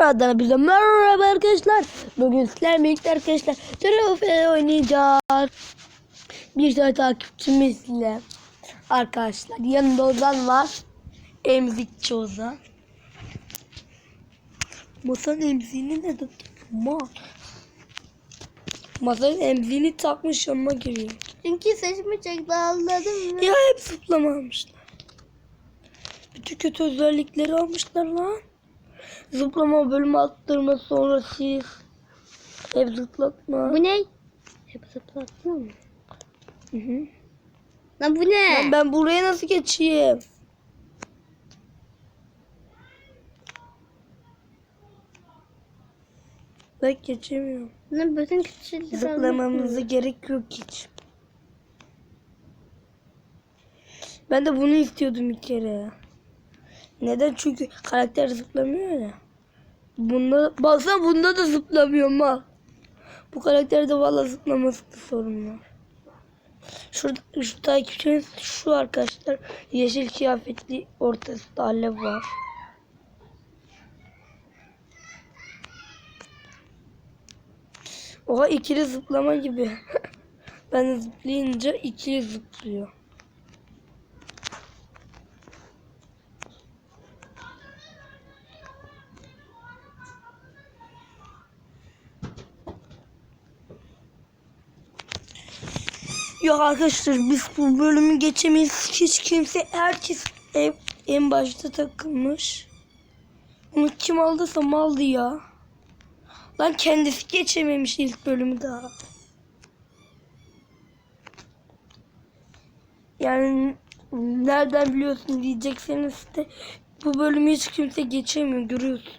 Tekrardan bize merhaba arkadaşlar. Bugün sizlerle birlikte arkadaşlar Trofeo oynayacağız. Bir tane takipçimizle arkadaşlar. Yanında Ozan var. Emzikçi Ozan. Masanın emziğini ne Ma. Masanın emziğini takmış yanıma giriyor. Çünkü saçımı anladın mı? Ya hep zıplama almışlar. Bütün kötü özellikleri almışlar lan. Zıplama, bölüm attırma, sonra siz. Hep zıplatma. Bu ne? Hep zıplattın mı? Hı hı. Lan bu ne? Lan ben buraya nasıl geçeyim? Ben geçemiyorum. Lan bütün küçükleri Zıplamamıza gerek yok hiç. Ben de bunu istiyordum bir kere. Neden? Çünkü karakter zıplamıyor ya. Bunda, baksana bunda da zıplamıyor mal. Bu karakterde valla zıplaması da sorun var. Şurada, şu takipçimiz şu arkadaşlar. Yeşil kıyafetli ortasında alev var. Oha ikili zıplama gibi. ben zıplayınca ikili zıplıyor. Yok arkadaşlar biz bu bölümü geçemeyiz. Hiç kimse herkes en, en başta takılmış. Onu kim aldıysa maldı ya. Lan kendisi geçememiş ilk bölümü daha. Yani nereden biliyorsun diyecekseniz de bu bölümü hiç kimse geçemiyor görüyorsun.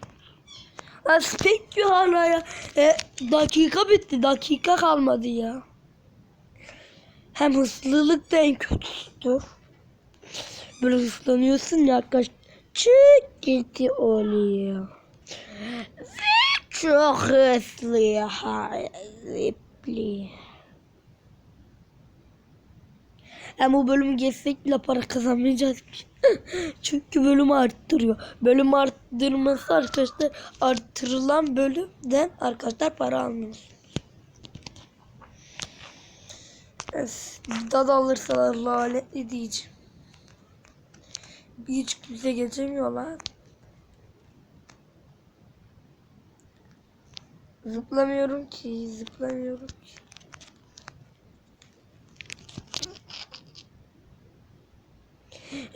Lan spek hala ya. E, dakika bitti dakika kalmadı ya. Hem hızlılık da en kötüsüdür. Böyle hızlanıyorsun ya arkadaş. Çık gitti oluyor. Ve çok hızlı haripli. Hem bu bölümü geçsek bile para kazanmayacağız. Çünkü bölümü arttırıyor. Bölüm arttırması arkadaşlar arttırılan bölümden arkadaşlar para almıyorsunuz. Öf, dad alırsalar lanetli diyeceğim. Hiç kimse geçemiyor lan. Zıplamıyorum ki, zıplamıyorum ki.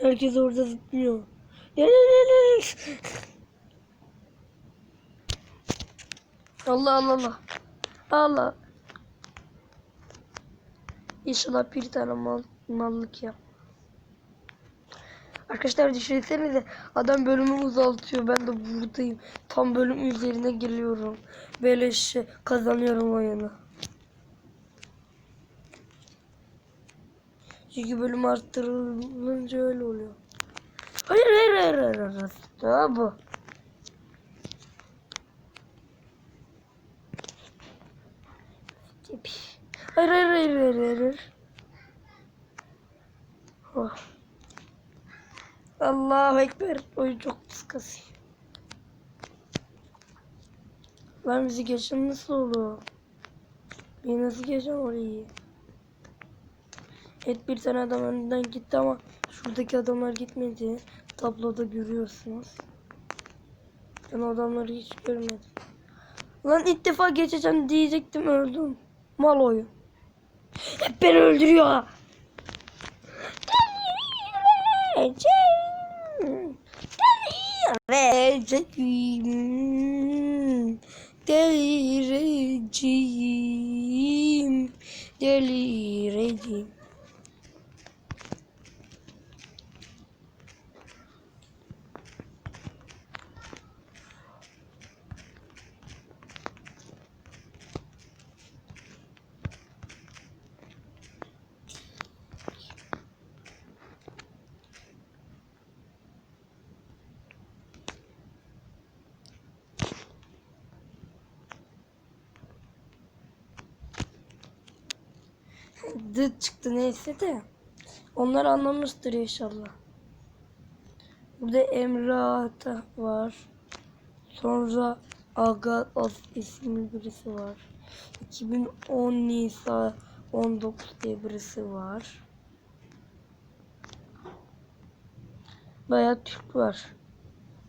Herkes orada zıplıyor. Gel. Allah Allah Allah. Allah. İnşallah bir tane mal, mallık yap. Arkadaşlar düşünsenize adam bölümü uzaltıyor ben de buradayım. Tam bölüm üzerine geliyorum. Beleş kazanıyorum oyunu. Çünkü bölüm arttırılınca öyle oluyor. Hayır hayır hayır hayır. hayır. Daha bu. Hayır hayır hayır hayır hayır. Oh. Allahu Ekber. Oyun çok kasıyor. Ben bizi geçen nasıl olur? Bir nasıl geçeceğim orayı? Evet bir tane adam önden gitti ama şuradaki adamlar gitmedi. Tabloda görüyorsunuz. Ben adamları hiç görmedim. Lan ilk defa geçeceğim diyecektim öldüm. Mal oyun. Hep beni öldürüyor. Delireceğim. Delireceğim. Delireceğim. Dıt çıktı neyse de. Onlar anlamıştır inşallah. Burada Emre Ata var. Sonra Aga As isimli birisi var. 2010 Nisa 19 diye birisi var. Bayağı Türk var.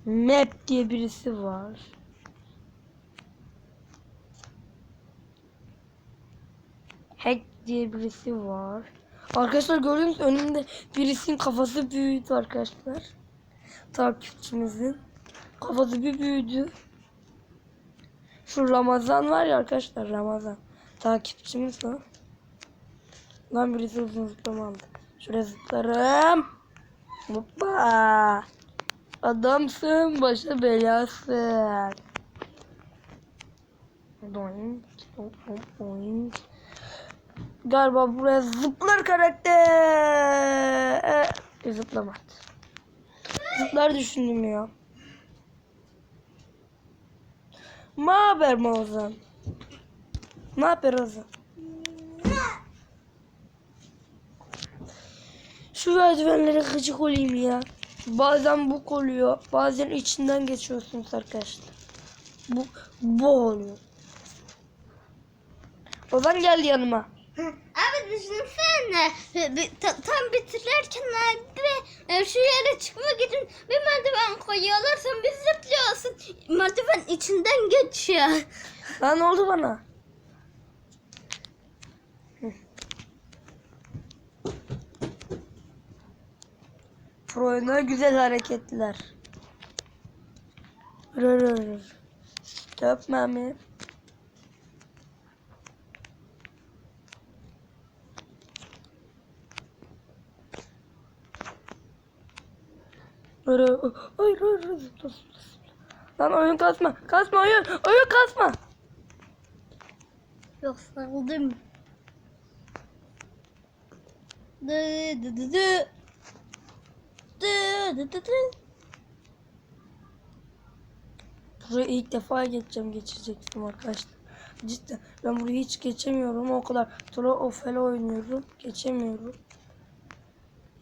Map diye birisi var. Hack diye birisi var. Arkadaşlar gördüğünüz önümde birisinin kafası büyüdü arkadaşlar. Takipçimizin. Kafası bir büyüdü. Şu Ramazan var ya arkadaşlar Ramazan. Takipçimiz o. Lan birisi uzun zıplama aldı. Şuraya zıplarım. Hoppa. Adamsın başa belasın. Doink, doink, doink. Galiba buraya zıplar karakter. E, zıplamadı. Zıplar düşündüm ya. Ne haber Ozan? Ne haber Ozan? Şu merdivenlere gıcık olayım ya. Bazen bu oluyor. Bazen içinden geçiyorsunuz arkadaşlar. Bu, bu oluyor. Ozan gel yanıma. Abi düşünsene. Tam bitirirken abi e, şu yere çıkmak için bir merdiven koyuyorlar. Sen bir zıplıyorsun. Merdiven içinden geçiyor. Lan ne oldu bana? Pro'na güzel hareketler. Rır rır rır. Ay rır rır. Zıpla, zıpla, zıpla. Lan oyun kasma. Kasma oyun. Oyun kasma. Yok sarıldım. Dı dı dı dı. Dı dı dı dı. Buraya ilk defa geçeceğim geçecektim arkadaşlar. Cidden ben burayı hiç geçemiyorum. O kadar Tro Ofele oynuyorum. Geçemiyorum.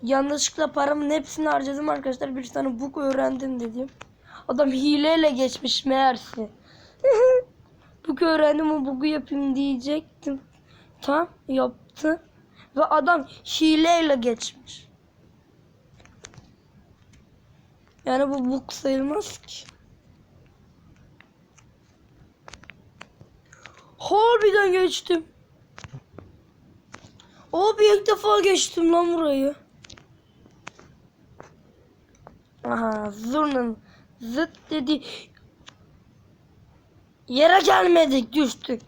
Yanlışlıkla paramın hepsini harcadım arkadaşlar. Bir tane book öğrendim dedim. Adam hileyle geçmiş meğerse. book öğrendim o book'u yapayım diyecektim. Tam yaptı. Ve adam hileyle geçmiş. Yani bu book sayılmaz ki. Harbiden geçtim. Abi ilk defa geçtim lan burayı. Aha zurnun zıt dedi. Yere gelmedik düştük.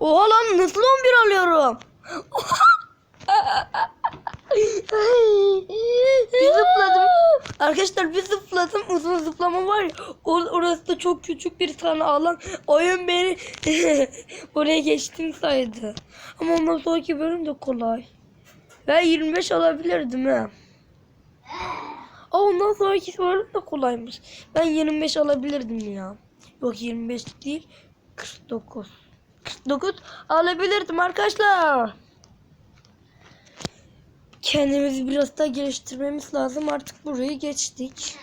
Oha lan nasıl 11 alıyorum? bir zıpladım. Arkadaşlar bir zıpladım. Uzun zıplama var ya. Or orası da çok küçük bir tane alan. Oyun beni oraya geçtim saydı. Ama ondan sonraki bölüm de kolay. Ben 25 alabilirdim ha. Aa, ondan sonraki bölüm de kolaymış. Ben 25 alabilirdim ya. Yok 25 değil. 49. 49 alabilirdim arkadaşlar. Kendimizi biraz daha geliştirmemiz lazım. Artık burayı geçtik.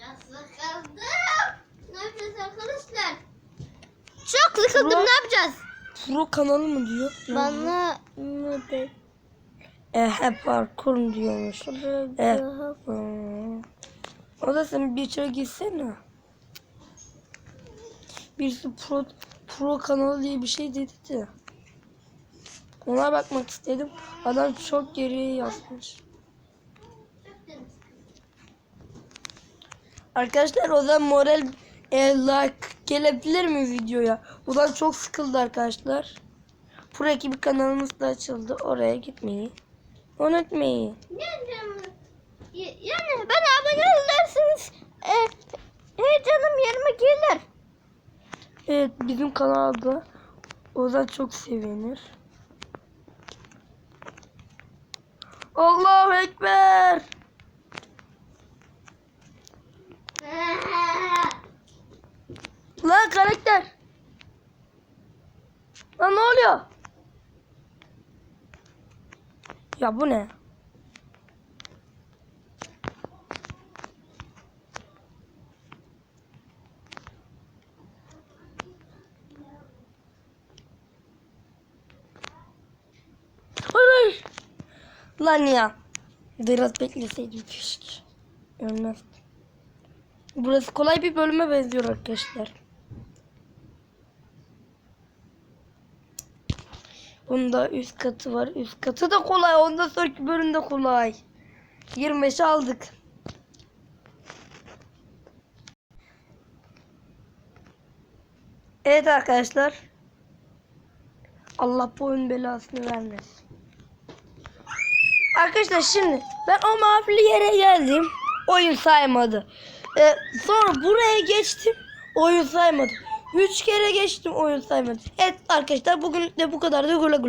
Ya sıkıldım. Ne yapacağız arkadaşlar? Çok sıkıldım Bro- ne yapacağız? Pro kanalı mı diyor? Bana mı de? Ehe parkur diyormuş. Eh. Hmm. O da sen bir içeri gitsene. Birisi pro, pro kanalı diye bir şey dedi de. Ona bakmak istedim. Adam çok geriye yazmış. Arkadaşlar o zaman moral e, like gelebilir mi videoya? Ulan çok sıkıldı arkadaşlar. Pro ekibi kanalımız da açıldı. Oraya gitmeyi unutmayın. Yani, ben abone olursanız e, hey canım yerime gelir. Evet bizim kanalda Ozan çok sevinir. Allahu Ekber. Lan karakter. Lan ne oluyor? Ya bu ne? Hayır. Lan ya. Biraz bekleseydim keşke. Ölmez. Burası kolay bir bölüme benziyor arkadaşlar. Bunda üst katı var. Üst katı da kolay. Ondan sonraki bölümde kolay. 25 aldık. Evet arkadaşlar. Allah bu oyun belasını vermesin. Arkadaşlar şimdi ben o mavili yere geldim. Oyun saymadı. Ee, sonra buraya geçtim. Oyun saymadı. Üç kere geçtim oyun saymadı. Evet arkadaşlar bugün de bu kadar da güle güle.